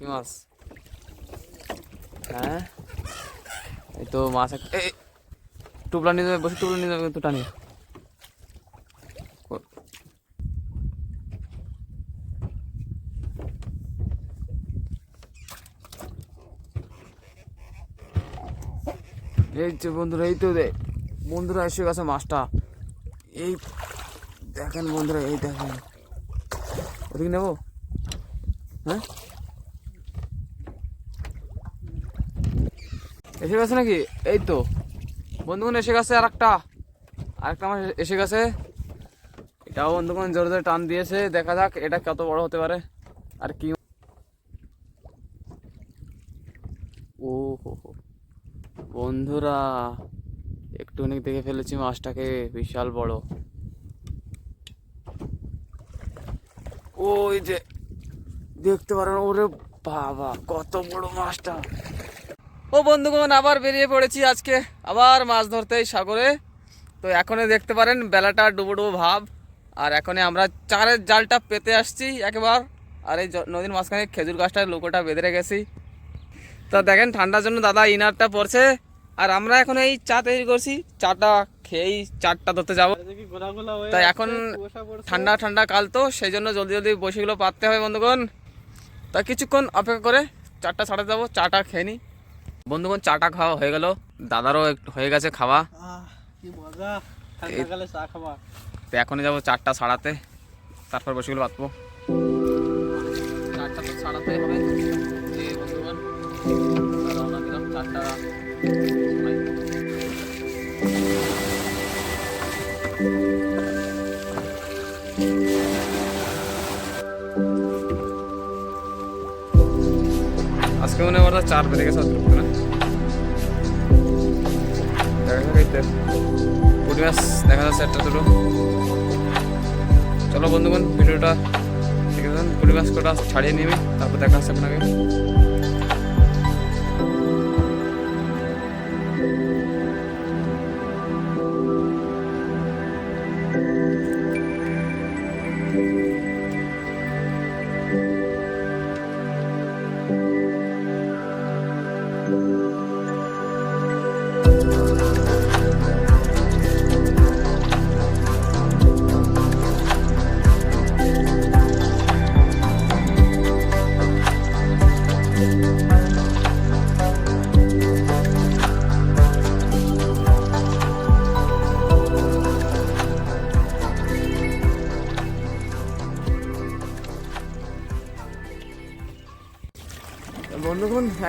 কি মাছ হ্যাঁ এই তো মাছ এক- এই টুপলা নিয়ে যাবে বসে টুপলা নিয়ে যাবে তো টানি ও- এই যে বন্ধুরা এই তো দে বন্ধুরা এসে গেছে মাছটা এই দেখেন বন্ধুরা এই দেখেন ওদিকে নেব হ্যাঁ এসে গেছে নাকি? এই তো। বন্ধুগণ, এসে গেছে আর একটা আরেকটা মাছ এসে গেছে। এটাও বন্ধুগণ জোরে জোরে টান দিয়েছে। দেখা যাক এটা কত বড় হতে পারে। আর কি ও হো হো। বন্ধুরা একটুখানি দেখে ফেলেছি মাছটাকে। বিশাল বড়। ওই যে দেখতে পারেন, ওরে বাবা, কত বড় মাছটা। ও বন্ধুগণ, আবার বেরিয়ে পড়েছি আজকে আবার মাছ ধরতে এই সাগরে। তো এখনই দেখতে পারেন, বেলাটা ডুবো ডুবো ভাব। আর এখনই আমরা চারের জালটা পেতে আসছি একেবার। আর এই নদীর মাঝখানে খেজুর গাছটার লোকোটা বেঁধে রেখেছি। তো দেখেন, ঠান্ডার জন্য দাদা ইনারটা পড়ছে। আর আমরা এখন এই চা তৈরি করছি। চাটা খেয়েই চারটা ধরতে যাব। তাই এখন ঠান্ডা ঠান্ডা কাল তো, সেই জন্য জলদি জলদি বসিগুলো পাততে হবে বন্ধুগণ। তা কিছুক্ষণ অপেক্ষা করে চারটা ছাড়াতে যাব, চাটা খেয়ে নিই বন্ধুগণ চাটা খাওয়া হয়ে গেল। দাদারও একটু হয়ে গেছে খাওয়া। তো এখনই যাব চারটা ছাড়াতে তারপর বসিগুলো পাতবো চারটা তো ছাড়াতে হবে। এই বন্ধুগণ রওনা দিলাম চারটা আজকে মনে হয় চার বেজে গেছে তো। পুঁটি মাছ দেখা যাচ্ছে একটা দুটো। চলো বন্ধুগণ, ভিডিওটা ঠিক আছে পুঁটি মাছ কটা ছাড়িয়ে নিবি, তারপর দেখা যাচ্ছে আপনাকে।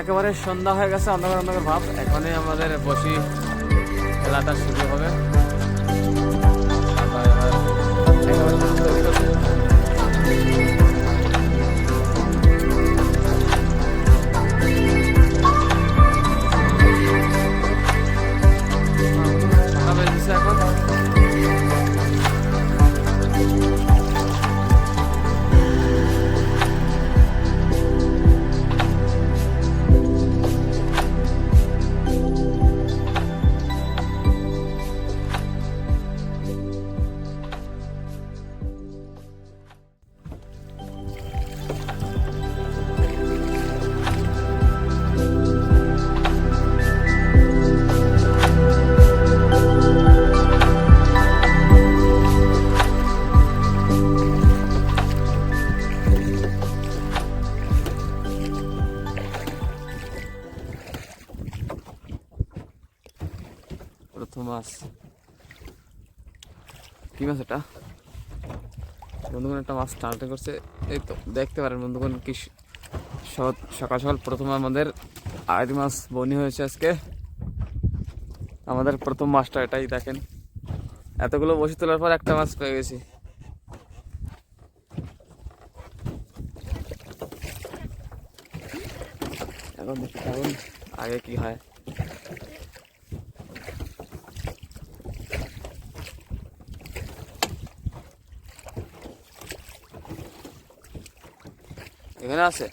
একেবারে সন্ধ্যা হয়ে গেছে অন্ধকার অন্ধকার ভাব। এখনই আমাদের বসি খেলাটা শুরু হবে। মাছ এটা। বন্ধুগণ, একটা মাছ টানতে করছে। এই তো, দেখতে পারেন বন্ধুগণ, কি সকাল সকাল প্রথম আমাদের আড়াই মাছ বনি হয়েছে আজকে। আমাদের প্রথম মাছটা এটাই, দেখেন। এতগুলো বসে তোলার পর একটা মাছ পেয়ে গেছি। এখন আগে কি হয়। এখানে আছে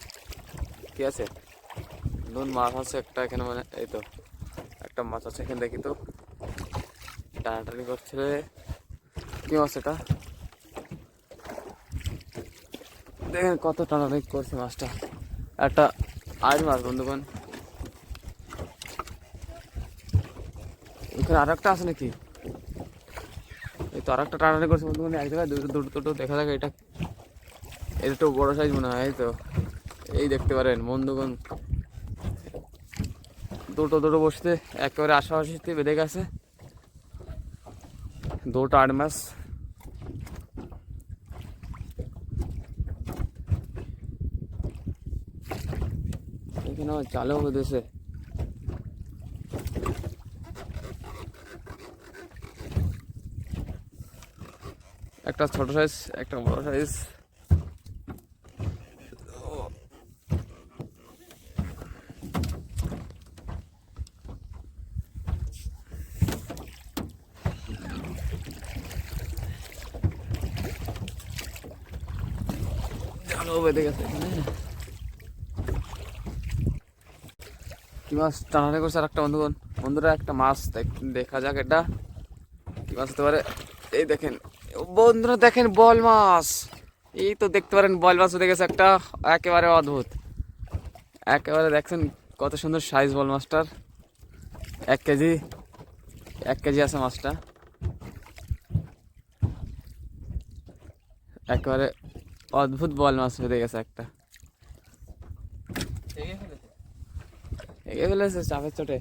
কি আছে নুন মাছ আছে একটা এখানে মানে এই তো একটা মাছ আছে এখানে দেখি তো টানাটানি করছে কি মাছ এটা দেখেন কত টানাটানি করছে মাছটা একটা আড় মাছ বন্ধুগণ এখানে আর একটা আছে নাকি এই তো আর একটা টানাটানি করছে বন্ধুগণ এক জায়গায় দুটো দুটো দুটো দেখা যাক এটা এটা একটু বড় সাইজ মনে হয় তো। এই দেখতে পারেন, বন্ধুগণ। দুটো দুটো বসতে একেবারে আশাপাশিতে বেঁধে গেছে। দুটো আট মাস। এখানে আমার চালও বেঁধেছে একটা ছোট সাইজ একটা বড় সাইজ কি মাছ টানাটানি করছে আর একটা বন্ধুগণ? বন্ধুরা, একটা মাছ দেখা যাক এটা। কি মাছ হতে পারে? এই দেখেন। বন্ধুরা, দেখেন বল মাছ। এই তো দেখতে পারেন, বল মাছ হতে গেছে একটা। একেবারে অদ্ভুত। একেবারে দেখছেন কত সুন্দর সাইজ বল মাছটার। এক কেজি। এক কেজি আছে মাছটা। একেবারে অদ্ভুত বল মাছ হতে গেছে একটা। এগে ফেলেছে চাপের চোটে।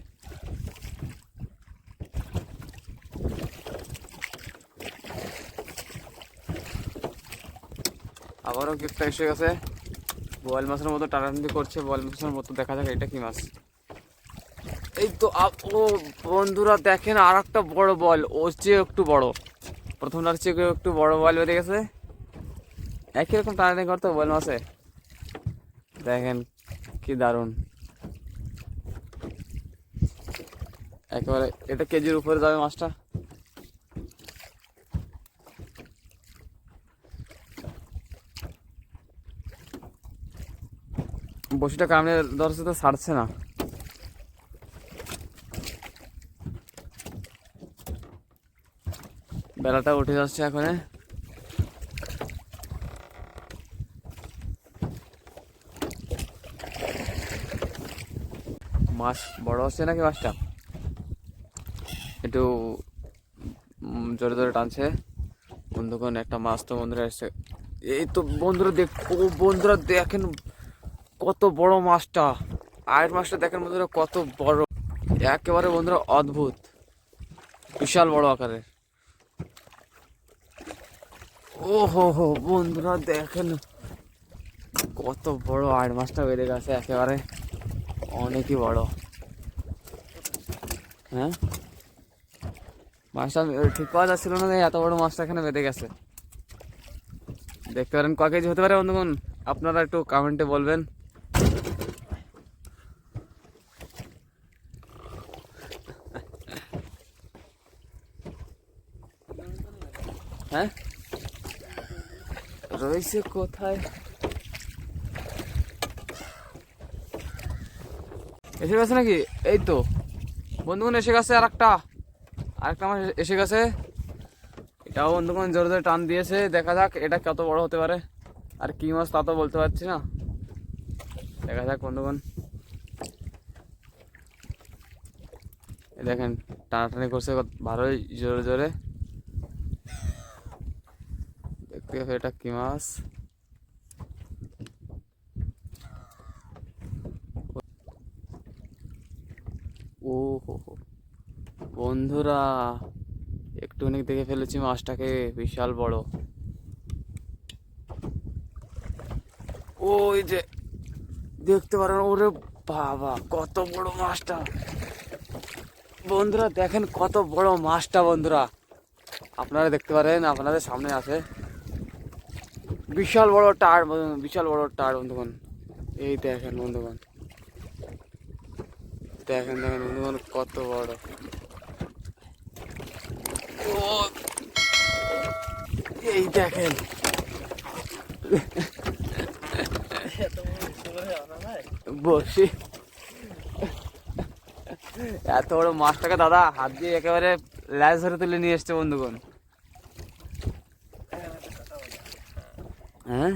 আবারও গিফটটা এসে গেছে। বোয়াল মাছের মতো টাটান্দি করছে বোয়াল মাছের মতো দেখা যাক এটা কি মাছ। এই তো আপ- ও বন্ধুরা দেখেন আর একটা বড় বল ওর চেয়ে একটু বড়। প্রথমটার চেয়ে একটু বড় বল বেরিয়ে গেছে। একই রকম টানাটানি করতো বল মাসে। দেখেন কি দারুণ। একেবারে এটা কেজির উপরে যাবে মাছটা। বসিটা কামড়ে ধরছে তো ছাড়ছে না। বেলাটা উঠে যাচ্ছে এখন। মাছ, বড় হচ্ছে নাকি মাছটা? একটু জোরে জোরে টানছে। বন্ধুগণ, একটা মাছ তো বন্ধুরা এসছে এই তো বন্ধুরা দেখ বন্ধুরা দেখেন কত বড় মাছটা। আয়ের মাছটা দেখেন বন্ধুরা কত বড়। একেবারে বন্ধুরা অদ্ভুত। বিশাল বড় আকারের। ও হো হো বন্ধুরা দেখেন কত বড় আয়ের মাছটা বেড়ে গেছে একেবারে। অনেকই বড়। হ্যাঁ? মাছটা ঠিক পাওয়া যাচ্ছিল না এত বড় মাছটা এখানে বেঁধে গেছে। দেখতে পারেন ক কেজি হতে পারে বন্ধুগণ? আপনারা একটু কমেন্টে বলবেন। হ্যাঁ? রয়েছে কোথায়? এসে গেছে নাকি? এই তো। বন্ধুগণ, এসে গেছে আর একটা আরেকটা মাছ এসে গেছে। এটাও বন্ধুগণ জোরে জোরে টান দিয়েছে। দেখা যাক এটা কত বড় হতে পারে। আর কি মাছ তা তো বলতে পারছি না। দেখা যাক বন্ধুগণ। দেখেন, টানাটানি করছে ভালোই জোরে জোরে। দেখতে হবে এটা কি মাছ। ও হো হো বন্ধুরা, একটুখানি দেখে ফেলেছি মাছটাকে, বিশাল বড়। ওই যে, দেখতে পারেন ওরে বাবা, কত বড় মাছটা। বন্ধুরা, দেখেন কত বড় মাছটা, বন্ধুরা। আপনারা দেখতে পারেন, আপনাদের সামনে আছে। বিশাল বড় টার, বিশাল বড় টার, বন্ধুগণ। এই দেখেন, বন্ধুগণ। দেখেন দেখেন বন্ধুগণ কত বড়। এই দেখেন। বসি। এত বড় মাছটাকে দাদা, হাত দিয়ে একেবারে ল্যাজ ধরে তুলে নিয়ে এসছে বন্ধুগণ। হ্যাঁ?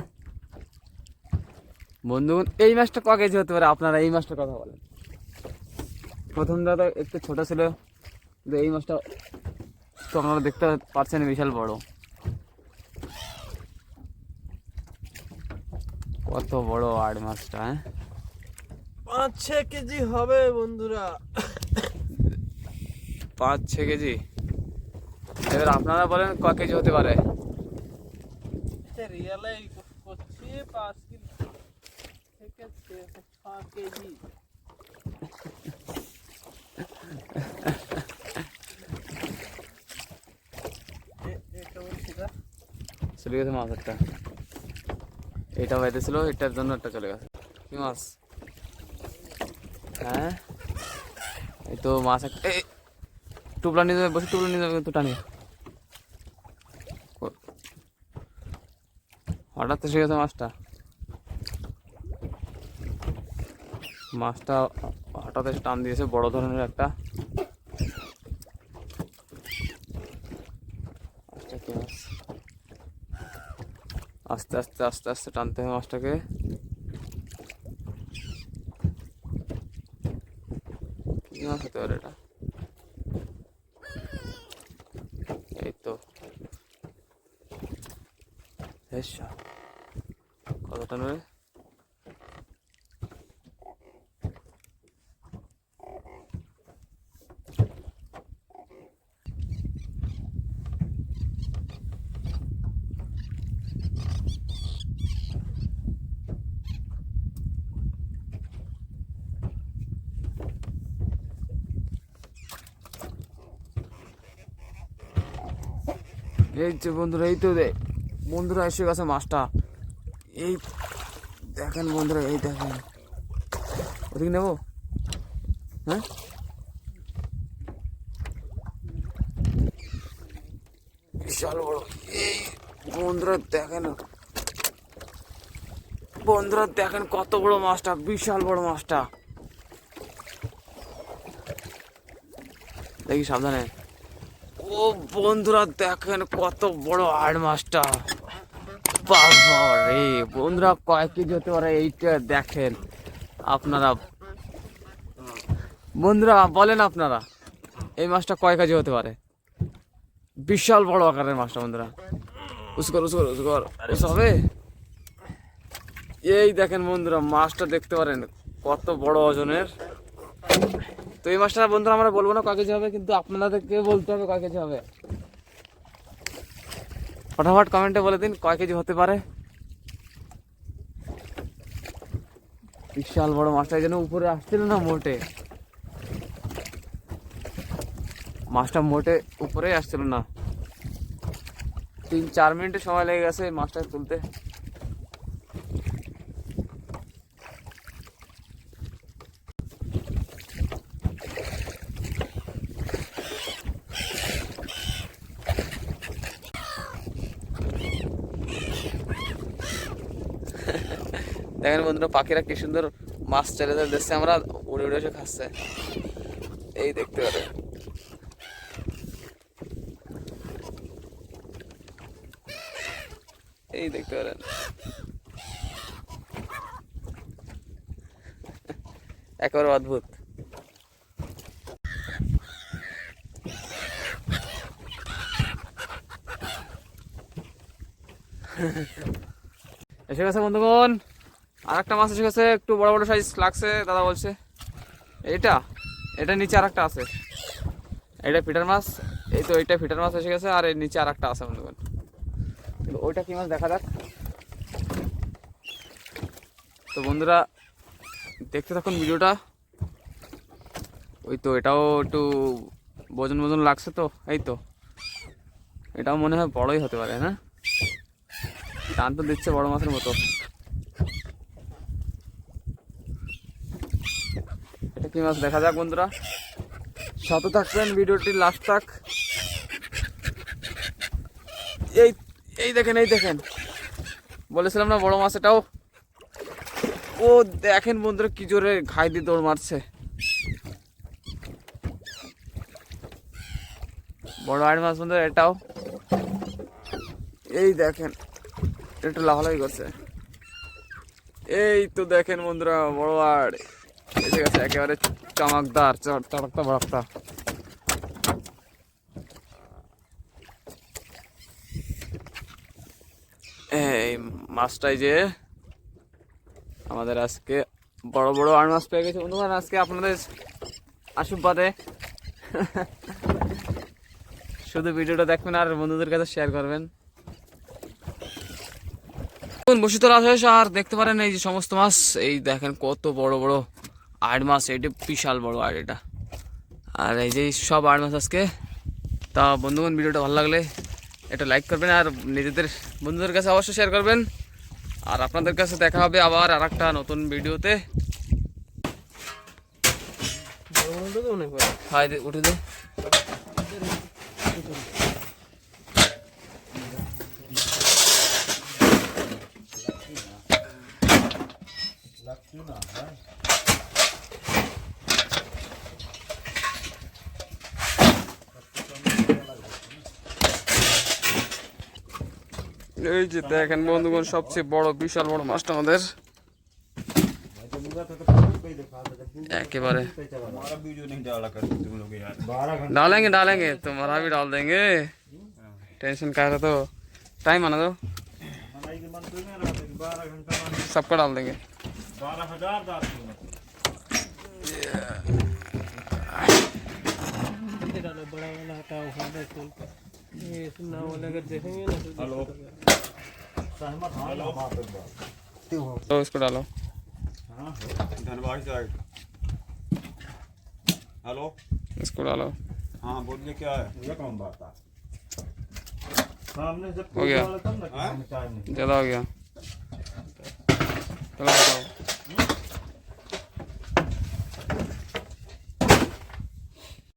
বন্ধুগণ, এই মাছটা ক কেজি হতে পারে? আপনারা এই মাছটার কথা বলেন। প্রথম দাদা একটু ছোট ছিল কিন্তু এই মাছটা তো আপনারা দেখতে পাচ্ছেন বিশাল বড়। কত বড় আড় মাছটা হ্যাঁ? পাঁচ ছ কেজি হবে বন্ধুরা। পাঁচ ছ কেজি? এবার আপনারা বলেন ক কেজি হতে পারে? রিয়ালে করছি পাঁচ থেকে ছ- কেজি। না? চলে গেছে মাছ একটা। এটা বাইতেছিল এটার জন্য একটা চলে গেছে। কি মাছ? হ্যাঁ? এই তো মাছ একটা টুপলা নিয়ে যাবে, বসে টুপলা নিয়ে যাবে কিন্তু টানি হঠাৎ এসে গেছে মাছটা। মাছটা হঠাৎ এসে টান দিয়েছে, বড় ধরনের একটা। আস্তে আস্তে আস্তে আস্তে টানতে হবে মাছটাকে। কি মাছ হতে পারে এটা? এই তো। কত এই যে বন্ধুরা, এই তো বন্ধুরা, এসে গেছে মাছটা। এই দেখেন বন্ধুরা, এই দেখেন। ওদিকে নেব? হ্যাঁ? বিশাল বড়। এই বন্ধুরা, দেখেন। বন্ধুরা, দেখেন কত বড় মাছটা, বিশাল বড় মাছটা। দেখি, সাবধানে। ও বন্ধুরা, দেখেন কত বড় আড় মাছটা বাবা রে, বন্ধুরা কয় কেজি হতে পারে এইটা দেখেন, আপনারা, বন্ধুরা, বলেন আপনারা, এই মাছটা কয় কেজি হতে পারে? বিশাল বড় আকারের মাছটা বন্ধুরা। উসকর উসকর উসকর উস হবে? এই দেখেন, বন্ধুরা মাছটা দেখতে পারেন কত বড় ওজনের। তো এই মাছটা বন্ধুরা আমরা বলব না কেজি হবে, কিন্তু আপনাদেরকে বলতে হবে কেজি হবে। ফটাফট কমেন্টে বলে দিন কয় কেজি হতে পারে। বিশাল বড় মাছটা এই জন্য উপরে আসছিল না মোটে। মাছটা মোটে উপরে আসছিল না। তিন চার মিনিটের সময় লেগে গেছে মাছটা তুলতে। দেখেন বন্ধুরা, পাখিরা কি সুন্দর মাছ ছেড়ে ধরে দিচ্ছে আমরা, উড়ে উড়ে এসে খাচ্ছে। এই দেখতে পারে। এই দেখতে পারেন। একেবারে অদ্ভুত। এসে গেছে বন্ধুগণ। আর একটা মাছ এসে গেছে একটু বড় বড় সাইজ লাগছে, দাদা বলছে। এটা এটা নিচে আর একটা আছে। এটা ফিটার মাছ, এই তো এইটা ফিটার মাছ এসে গেছে, আর এর নিচে আর একটা আছে বন্ধুগণ কিন্তু ওইটা কি মাছ দেখা যাক? তো বন্ধুরা, দেখতে থাকুন ভিডিওটা। ওই তো এটাও একটু বজন বজন লাগছে তো, এই তো। এটাও মনে হয় বড়ই হতে পারে না টান তো দিচ্ছে বড় মাছের মতো। কি মাছ দেখা যাক, বন্ধুরা। সাথে থাকবেন, ভিডিওটি লাস্ট থাক। এই এই দেখেন এই দেখেন। বলেছিলাম না বড় মাছ এটাও? ও, দেখেন বন্ধুরা, কি জোরে ঘাই দিয়ে দৌড় মারছে। বড় আড় মাছ বন্ধুরা, এটাও। এই দেখেন একটু লাফালাফি করছে। এই তো দেখেন বন্ধুরা, বড় আর একেবারে চমকদার চড়কতা বড়কতা এই মাছটাই যে আমাদের আজকে বড় বড় আর মাছ পেয়ে গেছে। বন্ধুগণ, আজকে আপনাদের আশীর্বাদে শুধু ভিডিওটা দেখবেন আর বন্ধুদের কাছে শেয়ার করবেন। বসিতলা শেষ আর দেখতে পারেন এই যে সমস্ত মাছ। এই দেখেন কত বড় বড় আট মাছ এটা বিশাল বড় আট এটা। আর এই যে সব আট মাছ আজকে। তা বন্ধুগণ, ভিডিওটা ভালো লাগলে এটা লাইক করবেন আর নিজেদের বন্ধুদের কাছে অবশ্যই শেয়ার করবেন। আর আপনাদের কাছে দেখা হবে আবার আর একটা নতুন ভিডিওতে। উঠে দে। এই যে দেখেন বন্ধুগণ সবচেয়ে বড় বিশাল বড় মাছটা আমাদের একেবারে हमारा वीडियो नहीं डाला करते तुम लोग यार डालेंगे डालेंगे तुम्हारा भी डाल देंगे टेंशन का है तो टाइम आना दो मनाई के मन तो नहीं रहा था कि बारह घंटा मान सबका डाल देंगे बारह हजार दांत थे मतलब ये डालो बड़ा वाला हटाओ उखाड़ो खोल के ये सुनना वाला अगर देखेंगे ना तो तो इसको डालो। हाँ धनबाद साइड। हेलो? इसको डालो। हाँ बोलिए क्या है? ये कौन बात है? सामने से हो गया। नहीं ज़्यादा हो गया। चलो बताओ।